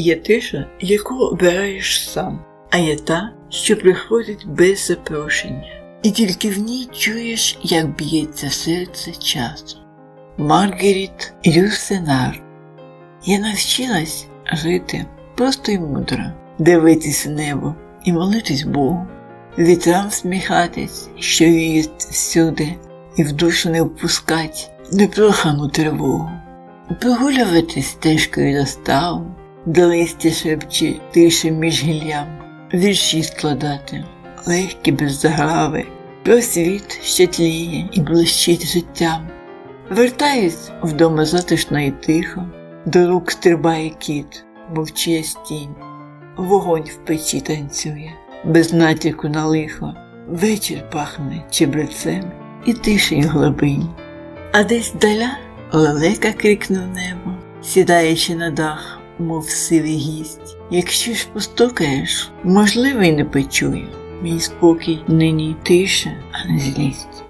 Є тиша, яку обираєш сам, а є та, що приходить без запрошення. І тільки в ній чуєш, як б'ється серце часу. Маргаріт Люсенар. Я навчилась жити просто й мудро, дивитись в небо і молитись Богу, вітрам сміхатись, що віють всюди, і в душу не впускать непрохану тривогу, прогулюватись стежкою до ставу, де листя шепче тише між гіллям, вірші складати, легкі без заграви, про світ, що тліє і блищить життям. Вертаюсь вдома затишно і тихо, до рук стрибає кіт, мовчає стінь, вогонь в печі танцює, без натяку на лихо, вечір пахне чебрецем і тишею глибинь. А десь даля лелека крикнув небо, сідаючи на дах, мов сивий гість. Якщо ж постукаєш, можливо, й не почую. Мій спокій нині тиша, а не злість.